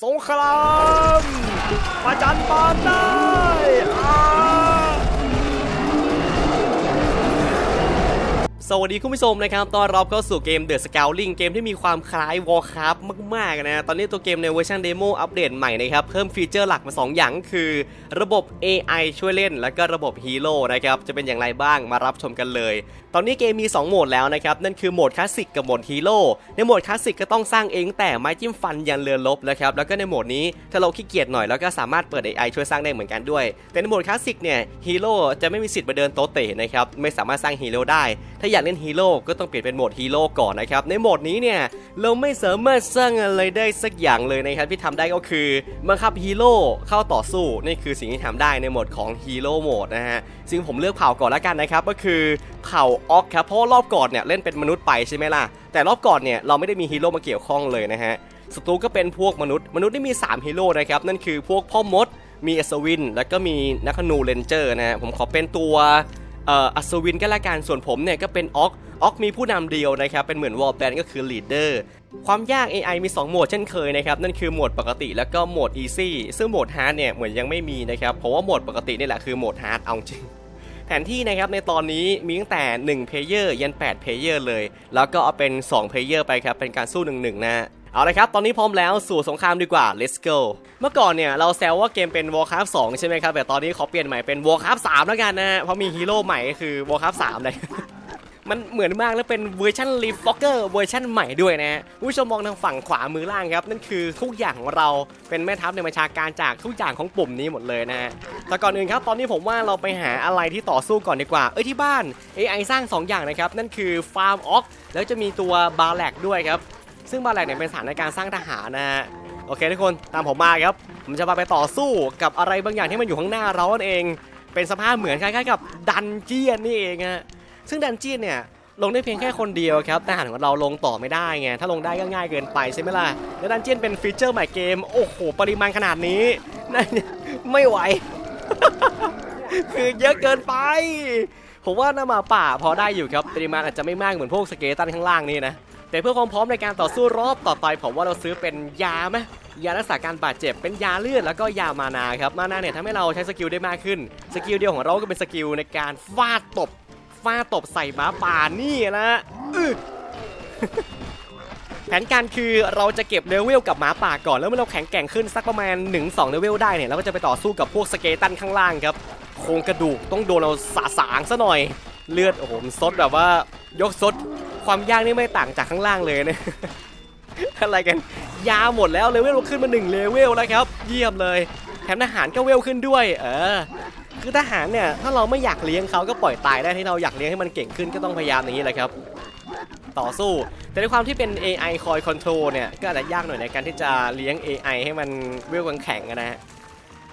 สงครามประจันบานได้สวัสดีคุณผู้ชมนะครับ ตอนรับเข้าสู่เกม The Scouting เกมที่มีความคล้าย Warcraft มาก ๆ นะ ตอนนี้ตัวเกมในเวอร์ชันเดโมอัปเดตใหม่นะครับ เพิ่มฟีเจอร์หลักมา 2 อย่างคือ ระบบ AI ช่วยเล่น และก็ระบบฮีโร่นะครับ จะเป็นอย่างไรบ้างมารับชมกันเลย ตอนนี้เกมมี 2 โหมดแล้วนะครับ นั่นคือโหมดคลาสสิกกับโหมดฮีโร่ ในโหมดคลาสสิกก็ต้องสร้างเองแต่ไม้จิ้มฟันยันเรือลบนะครับ แล้วก็ในโหมดนี้ถ้าเราขี้เกียจหน่อยแล้วก็สามารถเปิด AI ช่วยสร้างได้เหมือนกันด้วย แต่ในโหมดคลาสสิกเนี่ยฮีโร่จะไม่มีสิทธิ์มาเดินโตเตะนะครับ ไม่สามารถสร้างฮีโร่ได้ ถ้าอยากเล่นฮีโร่ก็ต้องเปลี่ยนเป็นโหมดฮีโร่ก่อนนะครับ ในโหมดนี้เนี่ยเราไม่สามารถสร้างอะไรได้สักอย่างเลยนะครับที่ทำได้ก็คือบังคับฮีโร่เข้าต่อสู้นี่คือสิ่งที่ทำได้ในโหมดของฮีโร่โหมดนะฮะซึ่งผมเลือกเผ่าก่อนแล้วกันนะครับก็คือเผ่าออกครับเพราะรอบก่อนเนี่ยเล่นเป็นมนุษย์ไปใช่ไหมล่ะ แต่รอบก่อนเนี่ยเราไม่ได้มีฮีโร่มาเกี่ยวข้องเลยนะฮะศัตรูก็เป็นพวกมนุษย์ มนุษย์ที่มี 3ฮีโร่นะครับ นั่นคือพวกพ่อมด มีอัศวิน แล้วก็มีนักธนูเรนเจอร์นะฮะผมขอเป็นตัวเอ่ออัศวินก็แล้วกันส่วนผมเนี่ยก็เป็นออกออกมีผู้นำเดียวนะครับ เป็นเหมือนวอลแบนก็คือลีดเดอร์ความยาก AI มี 2 โหมดเช่นเคยนะครับ นั่นคือโหมดปกติแล้วก็โหมด Easy ซึ่งโหมด Hard เนี่ยเหมือนยังไม่มีนะครับ เพราะว่าโหมดปกตินี่แหละคือโหมด Hard เอาจริง ผนที่นะครับในตอนนี้มีตั้งแต่1 Player ยัน8 Player เลย แล้วก็เอาเป็น2 Player ไปครับ เป็นการสู้1 1นะเอาละครับ ตอนนี้พร้อมแล้วสู่สงครามดีกว่า let's go เมื่อก่อนเนี่ย เราแซวว่าเกมเป็น Warcraft 2 ใช่ไหมครับ แต่ตอนนี้ขอเปลี่ยนใหม่เป็น Warcraft 3 แล้วกันนะ เพราะมีฮีโร่ใหม่ก็คือ Warcraft 3 เลย มันเหมือนมากแล้วเป็นเวอร์ชันรีฟ็อกเกอร์เวอร์ชันใหม่ด้วยนะฮะผู้ชมมองทางฝั่งขวามือล่างครับนั่นคือทุกอย่างของเราเป็นแม่ทัพในบัญชาการจากทุกอย่างของปุ่มนี้หมดเลยนะฮะแต่ก่อนอื่นครับตอนนี้ผมว่าเราไปหาอะไรที่ต่อสู้ก่อนดีกว่า เอ้ยที่บ้าน AI สร้าง 2 อย่างนะครับนั่นคือฟาร์มออกแล้วจะมีตัวบาแลกด้วยครับซึ่งบาแลกเนี่ยเป็นสถานในการสร้างทหารนะฮะโอเคทุกคนตามผมมาครับผมจะพาไปต่อสู้กับอะไรบางอย่างที่มันอยู่ข้างหน้าเรานั่นเอง เป็นสภาพเหมือนคล้ายๆกับดันเจียนนี่เองฮะ ซึ่งดันเจียนเนี่ยลงได้เพียงแค่คนเดียวครับแต่หากของเราลงต่อไม่ได้ไง ถ้าลงได้ก็ง่ายเกินไปใช่ไหมล่ะ แล้วดันเจียนเป็นฟีเจอร์ใหม่เกม โอ้โห ปริมาณขนาดนี้นั่นไม่ไหว คือเยอะเกินไป ผมว่าน้ามาป่าพอได้อยู่ครับ ปริมาณอาจจะไม่มากเหมือนพวกสเกตันข้างล่างนี่นะ แต่เพื่อความพร้อมในการต่อสู้รอบต่อไปผมว่าเราซื้อเป็นยาไหมยารักษาการบาดเจ็บเป็นยาเลือดแล้วก็ยามานาครับ มานาเนี่ยทำให้เราใช้สกิลได้มากขึ้น สกิลเดียวของเราก็เป็นสกิลในการฟาดตบ ฟาดตบใส่หมาป่านี่นะแผนการคือเราจะเก็บเลเวลกับหมาป่าก่อน แล้วเมื่อเราแข็งแกร่งขึ้นสักประมาณ 1-2เลเวลได้เนี่ยเราก็จะไปต่อสู้กับพวกสเกตันข้างล่างครับโครงกระดูกต้องโดนเราสาสางซะหน่อย เลือดโอ้โหมซดแบบว่ายกซดความยากนี่ไม่ต่างจากข้างล่างเลยนะอะไรกันยาหมดแล้วเลเวลเราขึ้นมา1เลเวลแล้วครับ เยี่ยมเลย แถมทหารก็เวลขึ้นด้วย เออ คือทหารเนี่ยถ้าเราไม่อยากเลี้ยงเขาก็ปล่อยตายได้ที่เราอยากเลี้ยงให้มันเก่งขึ้นก็ต้องพยายามอย่างนี้แหละครับ ต่อสู้ แต่ในความที่เป็น AI คอยคอนโทรลเนี่ยก็อาจจะยากหน่อยในการที่จะเลี้ยง AI ให้มันเวลแข็งๆนะฮะ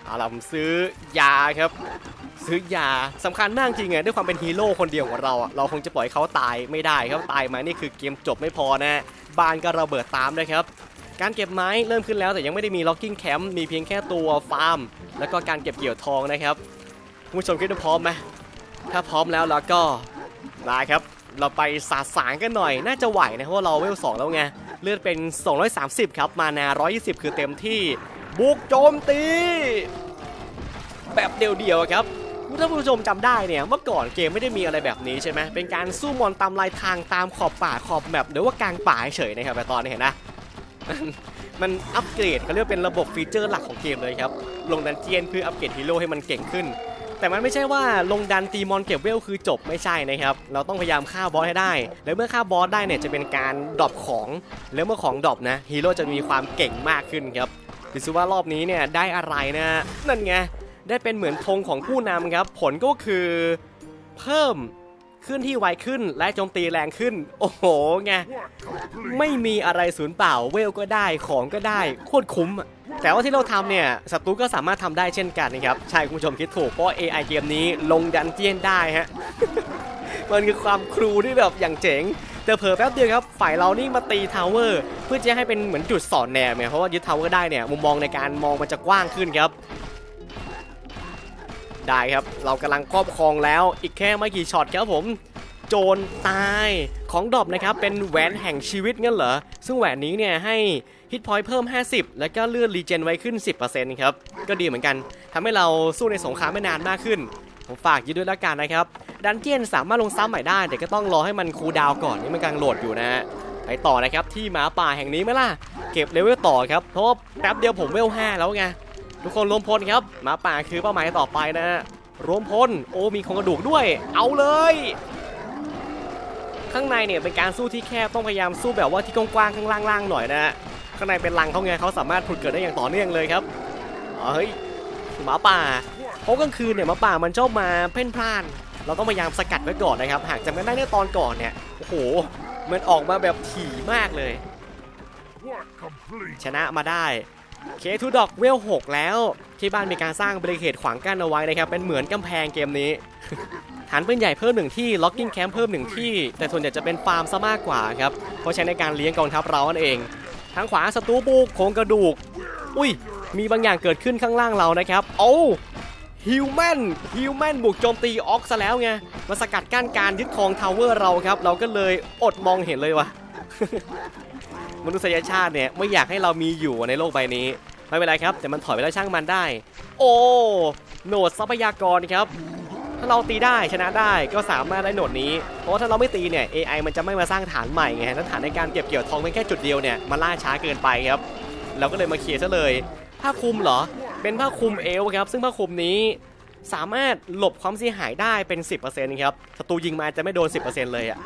เอาล่ะผมซื้อยาครับ ซื้อยาสำคัญมากจริงอะด้วยความเป็นฮีโร่คนเดียวของเราเราคงจะปล่อยเขาตายไม่ได้ครับตายมานี่คือเกมจบไม่พอนะบ้านก็ระเบิดตามด้วยครับการเก็บไม้เริ่มขึ้นแล้วแต่ยังไม่ได้มีล็อกกิ้งแคมป์มีเพียงแค่ตัวฟาร์ม แล้วก็การเก็บเกี่ยวทองนะครับ คุณผู้ชมคิดว่าพร้อมไหมถ้าพร้อมแล้วแล้วก็มาครับ เราไปสาสางกันหน่อย น่าจะไหวนะเพราะว่าเราเวล2แล้วไง เลือดเป็น 230 ครับ มานา 120 คือเต็มที่ บุกโจมตี แบบเดียวๆครับถ้าผู้ชมจำได้เนี่ยเมื่อก่อนเกมไม่ได้มีอะไรแบบนี้ใช่ไหมเป็นการสู้มอนตามลายทางตามขอบป่าขอบแบบหรือว่ากลางป่าเฉยๆนะครับแต่ตอนนี้เห็นนะมันอัปเกรดเขาเรียกเป็นระบบฟีเจอร์หลักของเกมเลยครับ ลงดันเจียนเพื่ออัปเกรดฮีโร่ให้มันเก่งขึ้น แต่มันไม่ใช่ว่าลงดันตีมอนเก็บเวลคือจบไม่ใช่นะครับ เราต้องพยายามฆ่าบอสให้ได้ แล้วเมื่อฆ่าบอสได้เนี่ยจะเป็นการดรอปของ แล้วเมื่อของดรอปนะฮีโร่จะมีความเก่งมากขึ้นครับดูซิว่ารอบนี้เนี่ยได้อะไรนะ นั่นไง ได้เป็นเหมือนธงของผู้นำครับ ผลก็คือเพิ่ม ขึ้นที่ไวขึ้นและโจมตีแรงขึ้น โอ้โหไงไม่มีอะไรสูญเปล่าเวลก็ได้ของก็ได้โคตรคุ้มอะแต่ว่าที่เราทำเนี่ยศัตรูก็สามารถทำได้เช่นกันนะครับใช่คุณผู้ชมคิดถูกเพราะ AI เกมนี้ลงดันเจียนได้ฮะมันคือความครูที่แบบอย่างเจ๋งแต่เผลอแป๊บเดียวครับฝ่ายเรานี่มาตีทาวเวอร์เพื่อจะให้เป็นเหมือนจุดสอนแนวเนี่ยเพราะว่ายึดทาวเวอร์ได้เนี่ยมุมมองในการมองมันจะกว้างขึ้นครับ ได้ครับ เรากำลังครอบครองแล้วอีกแค่ไม่กี่ช็อตครับผมโจรตายของดอบนะครับเป็นแหวนแห่งชีวิตงั้นเหรอ ซึ่งแหวนนี้เนี่ยให้ฮิตพอยต์เพิ่ม 50 แล้วก็เลื่อนรีเจนไว้ขึ้น 10%ครับ ก็ดีเหมือนกันทำให้เราสู้ในสงครามไม่นานมากขึ้น ผมฝากยืดด้วยละกันนะครับ ดันเจียนสามารถลงซ้ำใหม่ได้ แต่ก็ต้องรอให้มันคูลดาวก่อนนี่มันกำลังโหลดอยู่นะฮะไปต่อนะครับที่หมาป่าแห่งนี้ไหมล่ะ เก็บเลเวลต่อครับเพราะว่าแป๊บเดียวผมเวล5แล้วไง ทุกคนรวมพลครับหมาป่าคือเป้าหมายต่อไปนะฮะรวมพลโอ้มีโครงกระดูกด้วย เอาเลย ข้างในเนี่ยเป็นการสู้ที่แคบต้องพยายามสู้แบบว่าที่กว้างๆข้างล่างๆหน่อยนะฮะข้างในเป็นรังเขาไงเขาสามารถผุดเกิดได้อย่างต่อเนื่องเลยครับเฮ้ยหมาป่าเพราะกลางคืนเนี่ยหมาป่ามันชอบมาเพ่นพล่าน เราต้องพยายามสกัดไว้ก่อนนะครับ หากจำกันได้ในตอนก่อนเนี่ยโอ้โหมันออกมาแบบถี่มากเลย Work complete. ชนะมาได้ เคทูดอกเวล6แล้ว ที่บ้านมีการสร้างบริเขตขวางกั้นเอาไว้นะครับ เป็นเหมือนกำแพงเกมนี้ ฐานปืนใหญ่เพิ่มหนึ่งที่ล็อกกิ้งแคมป์เพิ่มหนึ่งที่ แต่ส่วนใหญ่จะเป็นฟาร์มซะมากกว่าครับ เพราะใช้ในการเลี้ยงกองทัพเรานั่นเองทางขวาศัตรูบุกโครงกระดูก อุ้ย มีบางอย่างเกิดขึ้นข้างล่างเรานะครับ โอ้ฮิวแมนฮิวแมนบุกโจมตีออกซะแล้วไงมาสกัดกั้นการยึดครองทาวเวอร์เราครับ เราก็เลยอดมองเห็นเลยว่ะ มนุษยชาติเนี่ยไม่อยากให้เรามีอยู่ในโลกใบนี้ ไม่เป็นไรครับ แต่มันถอยไปแล้วช่างมันได้ โอ้โหนดทรัพยากรครับ ถ้าเราตีได้ชนะได้ก็สามารถได้โหนดนี้ เพราะว่าถ้าเราไม่ตีเนี่ย AI มันจะไม่มาสร้างฐานใหม่ไงแล้วฐานในการเก็บเกี่ยวทองเป็นแค่จุดเดียวเนี่ยมันล่าช้าเกินไปครับ เราก็เลยมาเคลียร์ซะเลยผ้าคลุมเหรอ เป็นผ้าคลุมเอลครับ ซึ่งผ้าคลุมนี้สามารถหลบความเสียหายได้เป็น 10%ครับศัตรูยิงมาจะไม่โดน 10%เลยอะ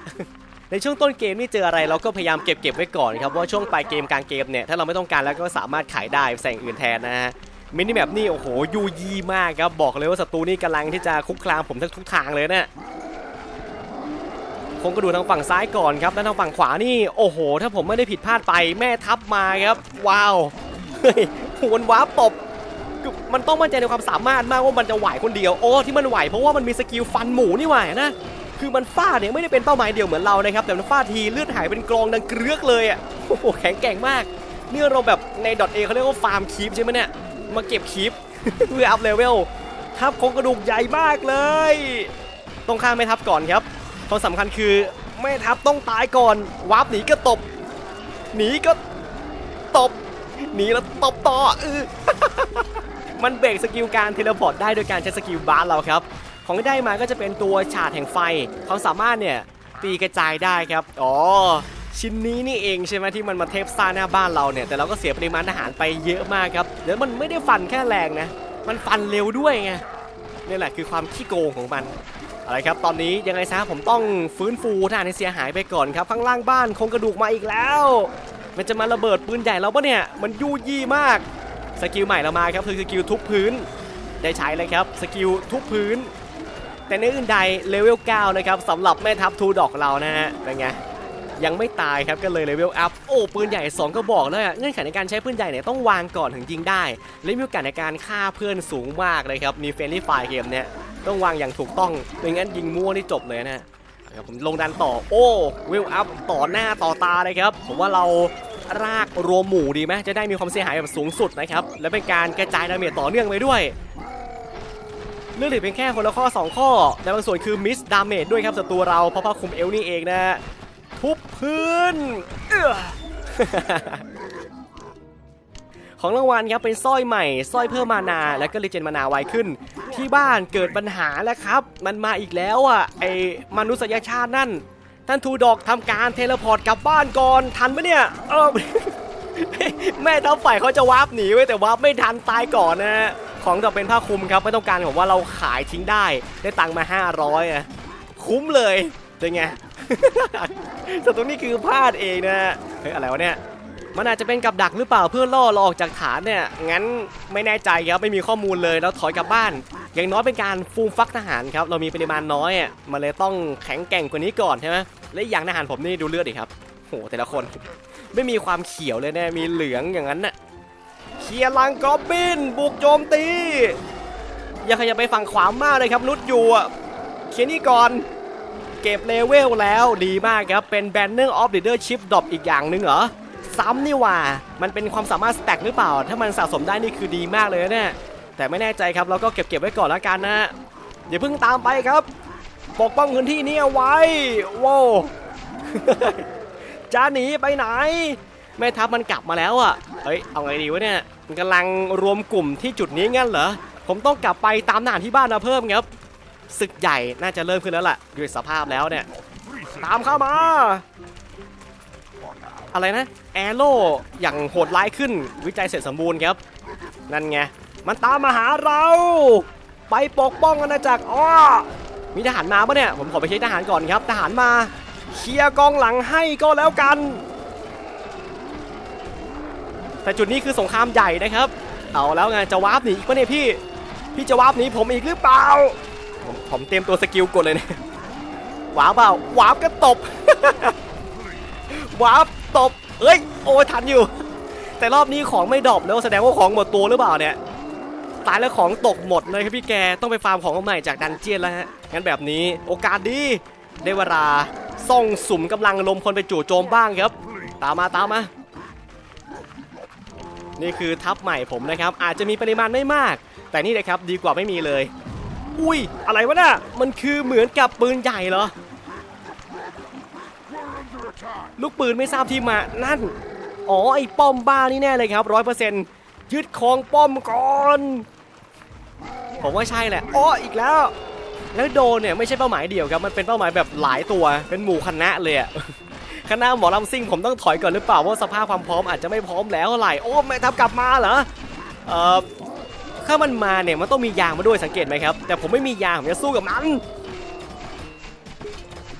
ในช่วงต้นเกมนี่เจออะไรเราก็พยายามเก็บเก็บไว้ก่อนครับว่าช่วงปลายเกมกลางเกมเนี่ยถ้าเราไม่ต้องการแล้วก็สามารถขายได้แสงอื่นแทนนะฮะมินิแมปนี่โอ้โหยูยีมากครับบอกเลยว่าศัตรูนี่กำลังที่จะคุกคามผมทั้งทุกทางเลยเนี่ยคงก็ดูทางฝั่งซ้ายก่อนครับแล้วทางฝั่งขวานี่โอ้โห ถ้าผมไม่ได้ผิดพลาดไปแม่ทัพมาครับ ว้าวฮ้ยโหนว้าปบมันต้องมั่นใจในความสามารถมากว่ามันจะไหวคนเดียวโอ้ที่มันไหวเพราะว่ามันมีสกิลฟันหมูนี่ไหวนะ คือมันฟาดเนี่ยไม่ได้เป็นเป้าหมายเดียวเหมือนเรานะครับ แต่มันฟาดทีเลือดหายเป็นกรองดังเกลือกเลยอะโอ้โหแข็งแกร่งมากเนี่ยเราแบบในดอทเอเขาเรียกว่าฟาร์มคีปใช่ไหมเนี่ยมาเก็บคีปเพื่ออัพเลเวลทับโครงกระดูกใหญ่มากเลยต้องฆ่าแม่ทัพก่อนครับความสำคัญคือแม่ทัพต้องตายก่อนวาร์ปหนีก็ตบหนีก็ตบหนีแล้วตบต่อเออมันเบรกสกิลการเทเลพอร์ตได้โดยการใช้สกิลบาร์เราครับ ของที่ได้มาก็จะเป็นตัวฉาดแห่งไฟเขาสามารถเนี่ยตีกระจายได้ครับ อ๋อ ชิ้นนี้นี่เองใช่ไหมที่มันมาเทปซ่าหน้าบ้านเราเนี่ย แต่เราก็เสียปริมาณอาหารไปเยอะมากครับเดี๋ยวมันไม่ได้ฟันแค่แรงนะ มันฟันเร็วด้วยไงนี่แหละคือความขี้โกงของมันอะไรครับ ตอนนี้ยังไงซะผมต้องฟื้นฟูทหารให้เสียหายไปก่อนครับ ข้างล่างบ้านโครงกระดูกมาอีกแล้ว มันจะมาระเบิดปืนใหญ่เราปะเนี่ย มันยู่ยี่มาก สกิลใหม่เรามาครับคือสกิลทุบพื้น ได้ใช้เลยครับ สกิลทุบพื้น แต่ในอื่นใดเลเวล 9 นะครับสำหรับแม่ทัพทูดอกเรานะฮะเป็นไงยังไม่ตายครับก็เลยเลเวลอัพโอ้ปืนใหญ่ 2 ก็บอกเลยอะเงื่อนไขในการใช้ปืนใหญ่เนี่ยต้องวางก่อนถึงยิงได้ และมีโอกาสในการฆ่าเพื่อนสูงมากเลยครับมีเฟรนลี่ไฟเกมเนี่ยต้องวางอย่างถูกต้องไม่งั้นยิงมั่วนี่จบเลยนะนะครับผมลงดันต่อโอ้เวลอัพต่อหน้าต่อตาเลยครับ ผมว่าเรารากรวมหมู่ดีไหมจะได้มีความเสียหายแบบสูงสุดนะครับ และเป็นการกระจายดาเมจต่อเนื่องไปด้วย เลือกเหลือเพียงแค่คนละข้อ 2 ข้อแต่บางส่วนคือมิสดาเมจด้วยครับศัตรูเราเพราะผ้าคลุมเอวนี่เองนะทุบพื้นของรางวัลครับเป็นสร้อยใหม่สร้อยเพิ่มมานาแล้วก็รีเจนมานาไวขึ้น ที่บ้านเกิดปัญหาแล้วครับ มันมาอีกแล้วอะไอมนุษยชาตินั่นท่านทูดอกทำการเทเลพอร์ตกลับบ้านก่อนทันไหมเนี่ยเออแม่ทัพฝ่ายเขาจะวาร์ปหนีไว้แต่วาร์ปไม่ทันตายก่อนนะฮะ ของจะเป็นผ้าคลุมครับไม่ต้องการผมว่าเราขายทิ้งได้ได้ตังค์มา 500อะคุ้มเลยเป็นไงแต่ตรงนี้คือพลาดเองนะเฮ้ยอะไรวะเนี่ยมันอาจจะเป็นกับดักหรือเปล่าเพื่อล่อเราออกจากฐานเนี่ยงั้นไม่แน่ใจครับไม่มีข้อมูลเลยแล้วถอยกลับบ้าน อย่างน้อยเป็นการฟูมฟักทหารครับเรามีปริมาณน้อยอะมันเลยต้องแข็งแกร่งกว่านี้ก่อนใช่ไหมและอย่างทหารผมนี่ดูเลือดดิครับโหแต่ละคน ไม่มีความเขียวเลยแน่มีเหลืองอย่างนั้นน่ะ เคลียร์ลังกอบบิน บุกโจมตีย่าขยับไปฝั่งขวามากเลยครับนุดอยู่อะเคลียร์นี่ก่อน เก็บเลเวลแล้วดีมากครับ เป็น Banner of Leadership ดรอปอีกอย่างหนึ่งเหรอ ซ้ำนี่ว่า มันเป็นความสามารถสแต็กหรือเปล่า ถ้ามันสะสมได้นี่คือดีมากเลยนะเนี่ยแต่ไม่แน่ใจครับเราก็เก็บเก็บไว้ก่อนแล้วกันนะอย่าเพิ่งตามไปครับ ปกป้องพื้นที่นี้เอาไว้ว้าวจะหนีไปไหน แม่ทัพมันกลับมาแล้วอะเฮ้ยเอาไงดีวะเนี่ยมันกำลังรวมกลุ่มที่จุดนี้งั้นเหรอผมต้องกลับไปตามทหารที่บ้านมาเพิ่มครับศึกใหญ่น่าจะเริ่มขึ้นแล้วล่ะด้วยสภาพแล้วเนี่ยตามเข้ามา อะไรนะแอโร่อย่างโหดร้ายขึ้นวิจัยเสร็จสมบูรณ์ครับ นั่นไง มันตามมาหาเรา ไปปกป้องอาณาจักรอ้อมีทหารมาปะเนี่ย ผมขอไปเช็คทหารก่อนครับ ทหารมา เคลียร์กองหลังให้ก็แล้วกัน แต่จุดนี้คือสงครามใหญ่นะครับ เอาแล้วไงจะวาร์ปหนีอีกปะเนี่ยพี่ พี่จะวาร์ปหนีผมอีกหรือเปล่า ผมผมเตรียมตัวสกิลกดเลยเนี่ยวาร์ปเปล่าวาร์ปก็ตบวาร์ปตบเอ้ยโอ้ยทันอยู่ แต่รอบนี้ของไม่ดรอปแล้วแสดงว่าของหมดตัวหรือเปล่าเนี่ยตายแล้วของตกหมดเลยครับพี่แกต้องไปฟาร์มของใหม่จากดันเจียนแล้วฮะงั้นแบบนี้โอกาสดีได้เวลาส่องสุ่มกำลังลมคนไปจู่โจมบ้างครับ ตามมาตามมา นี่คือทัพใหม่ผมนะครับ อาจจะมีปริมาณไม่มาก แต่นี่นะครับดีกว่าไม่มีเลย อุ้ย อะไรวะน่ะ มันคือเหมือนกับปืนใหญ่เหรอ ลูกปืนไม่ทราบที่มา นั่น อ๋อ ไอ้ป้อมบ้านี่แน่เลยครับร้อยเปอร์เซ็นต์ยึดคองป้อมก่อน ผมว่าใช่แหละ อ๋อ อีกแล้ว แล้วโดนเนี่ยไม่ใช่เป้าหมายเดียวครับ มันเป็นเป้าหมายแบบหลายตัว เป็นหมู่คณะเลยอะ คณะหมอลำซิ่งผมต้องถอยก่อนหรือเปล่าเพราะสภาพความพร้อมอาจจะไม่พร้อมแล้วเท่าไหร่โอ้ไม่ทับกลับมาเหรอเอ่อถ้ามันมาเนี่ยมันต้องมียางมาด้วยสังเกตไหมครับ แต่ผมไม่มียางผมจะสู้กับมัน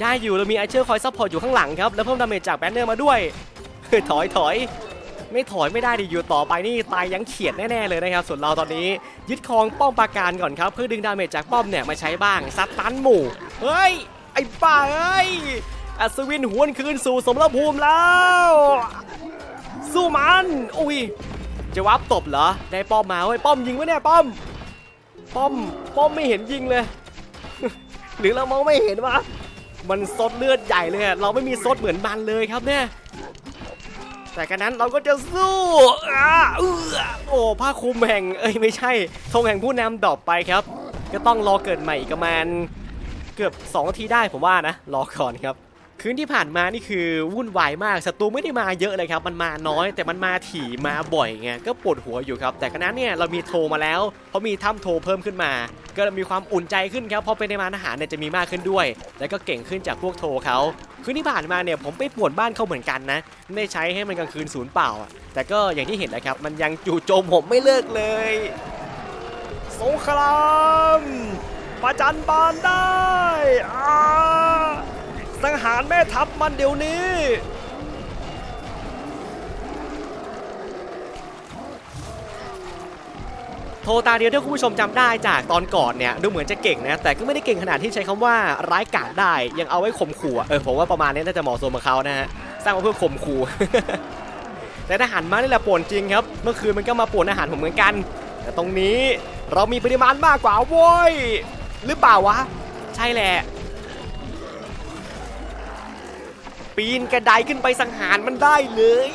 ได้อยู่เรามีไอเชอร์คอยซัพพอร์ตอยู่ข้างหลังครับแล้วเพิ่มดาเมจจากแบนเนอร์มาด้วยถอยถอยไม่ถอยไม่ได้ดิอยู่ต่อไปนี่ตายยังเขียดแน่ๆเลยนะครับส่วนเราตอนนี้ ยึดครองป้อมปราการก่อนครับ เพื่อดึงดาเมจจากป้อมเนี่ยมาใช้บ้างซัดตันหมู่เฮ้ยไอ้บ้าเอ้ย อัศวินหวนคืนสู่สมรภูมิแล้ว สู้มันอุ้ยจะวับตบเหรอ ได้ป้อมมาเว้ยป้อมยิงไว้เนี่ยป้อม ป้อมป้อมไม่เห็นยิงเลย หรือเรามองไม่เห็นวะมันซดเลือดใหญ่เลยเราไม่มีซดเหมือนมันเลยครับเนี่ยแต่กันนั้นเราก็จะสู้อ่าเออโอ้ผ้าคลุมแห่งเอ้ยไม่ใช่ธงแห่งผู้นำดรอปไปครับ ก็ต้องรอเกิดใหม่อีกประมาณเกือบ2นาทีได้ผมว่านะ รอก่อนครับ คืนที่ผ่านมานี่คือวุ่นวายมากศัตรูไม่ได้มาเยอะเลยครับ มันมาน้อยแต่มันมาถี่มาบ่อยไงก็ปวดหัวอยู่ครับ แต่กันนั้นเนี่ยเรามีโทรมาแล้วเพราะมีถ้ำโทรเพิ่มขึ้นมา ก็มีความอุ่นใจขึ้นครับเพราะเป็นในมานอาหารเนี่ยจะมีมากขึ้นด้วย แล้วก็เก่งขึ้นจากพวกโทรเขาคืนที่ผ่านมาเนี่ยผมไปป่วนบ้านเขาเหมือนกันนะไม่ได้ใช้ให้มันกลางคืนศูนย์เปล่า แต่ก็อย่างที่เห็นแหละครับ มันยังจู่โจมผมไม่เลิกเลยสงครามประจันบานได้อา สังหารแม่ทัพมันเดี๋ยวนี้ โทตาเดียวที่คุณผู้ชมจำได้จากตอนก่อนเนี่ยดูเหมือนจะเก่งนะ แต่ก็ไม่ได้เก่งขนาดที่ใช้คำว่าร้ายกาจได้ ยังเอาไว้ข่มขู่เออผมว่าประมาณนี้น่าจะเหมาะสมกับเขานะฮะสร้างมาเพื่อข่มขู่แต่ทหารมานี่แหละป่วนจริงครับ เมื่อคืนมันก็มาป่วนอาหารผมเหมือนกัน แต่ตรงนี้เรามีปริมาณมากกว่าโว้ยหรือเปล่าวะ ใช่แหละ ปีนกระไดขึ้นไปสังหารมันได้เลย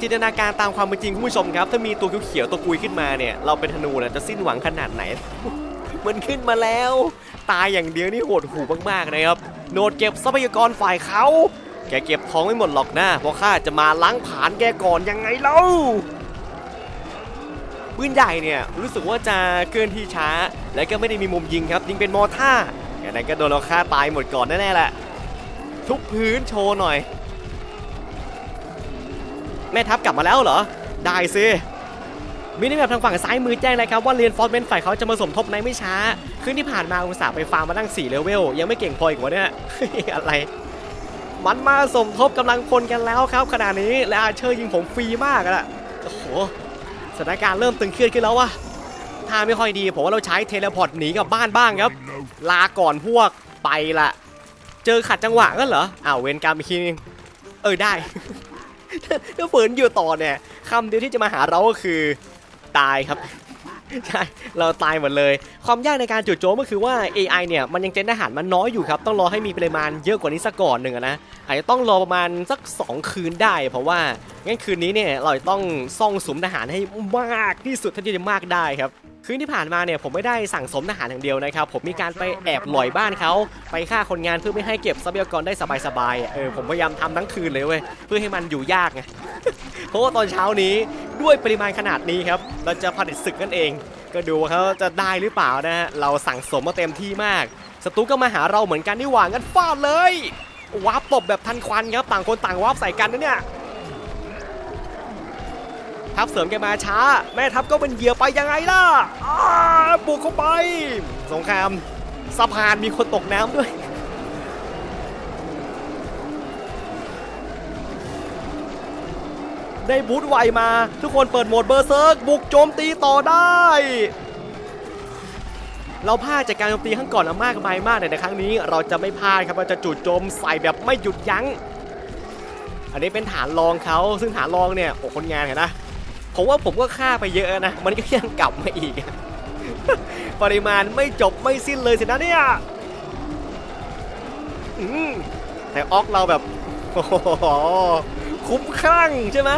จินตนาการตามความเป็นจริงคุณผู้ชมครับ ถ้ามีตัวเขียวๆตัวกุยขึ้นมาเนี่ย เราเป็นธนูนะจะสิ้นหวังขนาดไหน มันขึ้นมาแล้ว ตายอย่างเดียวนี่โหดหูมากๆนะครับ โนดเก็บทรัพยากรฝ่ายเขาแกเก็บท้องไม่หมดหรอกนะเพราะข้าจะมาล้างผาญแกก่อนยังไงเล่าปืนใหญ่เนี่ยรู้สึกว่าจะเกินที่ช้า และก็ไม่ได้มีมุมยิงครับยิงเป็นมอท่าอย่างนั้นก็โดนเราฆ่าตายหมดก่อนแน่ๆแหละ ทุบพื้นโชว์หน่อย แม่ทัพกลับมาแล้วเหรอ ได้สิมินิแมปทางฝั่งซ้ายมือแจ้งเลยครับว่าเรียนฟอร์สเมนฝ่ายเขาจะมาสมทบในไม่ช้าคืนที่ผ่านมาอุตส่าห์ไปฟาร์มมาตั้ง4เลเวล ยังไม่เก่งพออีกวะเนี่ย อะไร มันมาสมทบกำลังพลกันแล้วครับขณะนี้และอาเชอร์ยิงผมฟรีมากอะโอ้โหสถานการณ์เริ่มตึงเครียดขึ้นแล้ววะถ้าไม่ค่อยดีผมว่าเราใช้เทเลพอร์ตหนีกลับบ้านบ้างครับ ลาก่อนพวกไปละ เจอขัดจังหวะก็เหรออ้าวเวรกรรมอีกทีนึงเออได้ ถ้าฝืนอยู่ต่อเนี่ยคำเดียวที่จะมาหาเราก็คือตายครับใช่เราตายหมดเลย ความยากในการจุดโจมก็คือว่า AI เนี่ยมันยังเจนทหารมันน้อยอยู่ครับ ต้องรอให้มีปริมาณเยอะกว่านี้สักก่อนหนึ่งนะอาจจะต้องรอประมาณสัก 2 คืนได้ เพราะว่างั้นคืนนี้เนี่ยเราต้องซ่องสุมทหารให้มากที่สุดเท่าที่จะมากได้ครับ คืนที่ผ่านมาเนี่ยผมไม่ได้สั่งสมทหารอย่างเดียวนะครับ ผมมีการไปแอบหลอยบ้านเขาไปฆ่าคนงานเพื่อไม่ให้เก็บทรัพยากรได้สบายๆเออผมพยายามทำทั้งคืนเลยเว้ยเพื่อให้มันอยู่ยากไงเพราะว่าตอนเช้านี้ด้วยปริมาณขนาดนี้ครับ เราจะผลิตศึกนั่นเอง ก็ดูว่าเขาจะได้หรือเปล่านะฮะเราสั่งสมมาเต็มที่มากศัตรูก็มาหาเราเหมือนกันนี่หว่างั้นฟาดเลยวาร์ปตบแบบทันควันครับต่างคนต่างวาร์ปใส่กันนะเนี่ย ทัพเสริมแกมาช้า แม่ทัพก็เป็นเหยื่อไปยังไงล่ะบุกเข้าไป สงครามสะพานมีคนตกน้ำด้วย ได้บูทไวมา ทุกคนเปิดโหมดเบอร์เซิร์กบุกโจมตีต่อได้ เราพลาดจากการโจมตีข้งก่อนมามากมายมากในครั้งนี้ เราจะไม่พลาดครับเราจะจู่โจมใส่แบบไม่หยุดยัง้งอันนี้เป็นฐานรองเขาซึ่งฐานรองเนี่ยโอ้คนงานเห็นนะ ผมว่าผมก็ฆ่าไปเยอะนะ มันก็ยังกลับมาอีก ปริมาณไม่จบไม่สิ้นเลยสินะเนี่ยอืมแต่ออกเราแบบโอ้โหคุ้มคลั่งใช่ไหม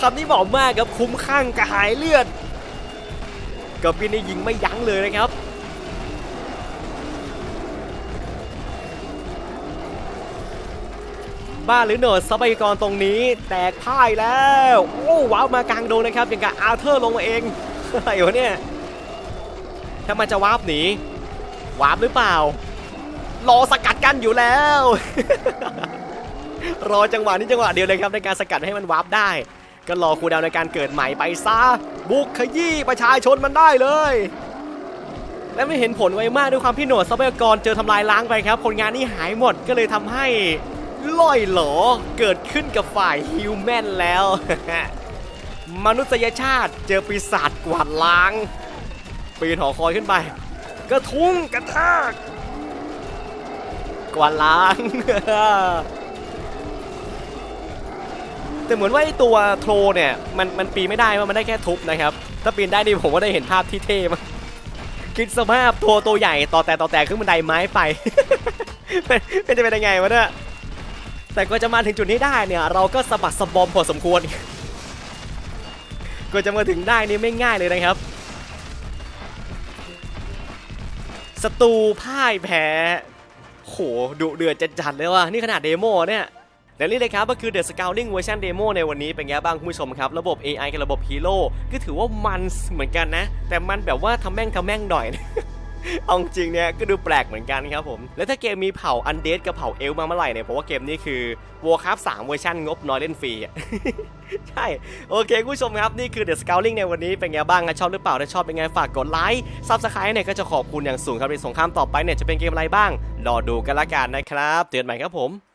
คำนี้บอกมากครับคุ้มคลั่งกระหายเลือดกับบินนี่ยิงไม่ยั้งเลยนะครับ บ้านหรือโหนดทรัพยากรตรงนี้ แตกพ่ายแล้ว โอ้ว้าวมากลางดงนะครับอย่างกับอาร์เธอร์ลงมาเองอะไรวะเนี่ยถ้ามันจะวาร์ปหนีวาร์ปหรือเปล่ารอสกัดกันอยู่แล้ว รอจังหวะนี้จังหวะเดียวเลยครับในการสกัดให้มันวาร์ปได้ ก็รอคูดาวในการเกิดใหม่ไปซะบุกขยี้ประชาชนมันได้เลย และไม่เห็นผลไวมากด้วยความที่หนวยทรัพยากรเจอทำลายล้างไปครับคนงานนี่หายหมดก็เลยทำให้ ล่อยหลอเกิดขึ้นกับฝ่ายฮิวแมนแล้ว มนุษยชาติเจอปีศาจกวาดล้าง ปีนหอคอยขึ้นไป กระทุ้งกระแทกกวาดล้าง แต่เหมือนว่าไอตัวโทรเนี่ยมันมันปีนไม่ได้ว่ามันได้แค่ทุบนะครับ ถ้าปีนได้นี่ผมว่าได้เห็นภาพที่เท่มากคิดสภาพตัวตัวใหญ่ต่อแต่ต่อแต่ขึ้นบันไดไม้ไป เป็นจะเป็นยังไงวะเนี่ย แต่ก็จะมาถึงจุดนี้ได้เนี่ย เราก็สะบัดสะบอมพอสมควรก็จะมาถึงได้นี่ไม่ง่ายเลยนะครับศัตรูพ่ายแพ้โหดุเดือดจัดๆเลยว่ะนี่ขนาดเดโมเนี่ยและนี่เลยครับก็คือ The Scouting Version Demo ในวันนี้เป็นไงบ้างคุณผู้ชมครับ ระบบ AI กับระบบ Hero ก็ถือว่ามันเหมือนกันนะ แต่มันแบบว่าทำแม่งทำแม่งหน่อย เอาจริงเนี่ยก็ดูแปลกเหมือนกันครับผม แล้วถ้าเกมมีเผ่าอันเดกับเผ่าเอลมาเมื่อไหร่เนี่ยผมว่าเกมนี้คือ Warcraft 3เวอร์ชันงบน้อยเล่นฟรีอะใช่ โอเคคุณผู้ชมครับ นี่คือ The Scouting ในวันนี้เป็นไงบ้างชอบหรือเปล่า ถ้าชอบเป็นไงฝากกดไลค์ซับสไครต์เนี่ยก็จะขอบคุณอย่างสูงครับในสงครามต่อไปเนี่ยจะเป็นเกมอะไรบ้างรอดูกันละกันนะครับเตือนใหม่ครับผม